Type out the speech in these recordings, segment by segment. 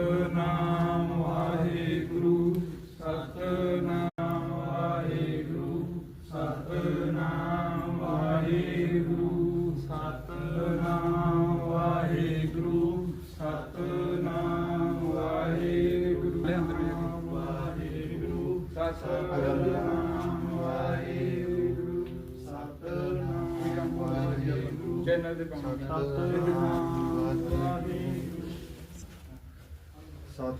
ਸਤਨਾਮ ਵਾਹਿਗੁਰੂ ਸਤਨਾਮ ਵਾਹਿਗੁਰੂ ਸਤਨਾਮ ਵਾਹਿਗੁਰੂ ਸਤਨਾਮ ਵਾਹਿਗੁਰੂ ਸਤਨਾਮ ਵਾਹਿਗੁਰੂ ਵਾਹਿਗੁਰੂ ਸਤਨਾਮ ਵਾਹਿਗੁਰੂ ਸਤਨਾਮ ਵਾਹਿਗੁਰੂ ਜਨਨ ਦੇ ਪਾਉਣਾ ਸਤਨਾਮ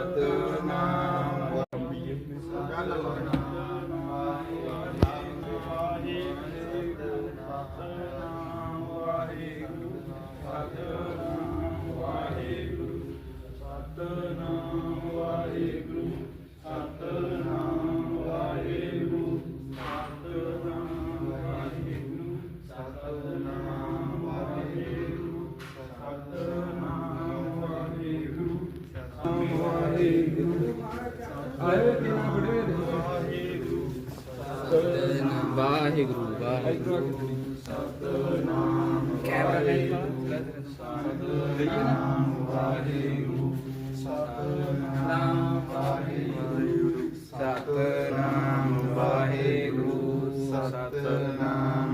Adonai. ਵਾਹਿਗੁਰੂ ਵਾਹਿਗੁਰੂ ਸਤਨਾਮ ਕੈਮਰਾ ਸਤਨਾਮ ਵਾਹਿਗੁਰੂ ਸਤਨਾਮ ਵਾਹਿਗੁਰੂ ਸਤਨਾਮ ਵਾਹਿਗੁਰੂ ਸਤਨਾਮ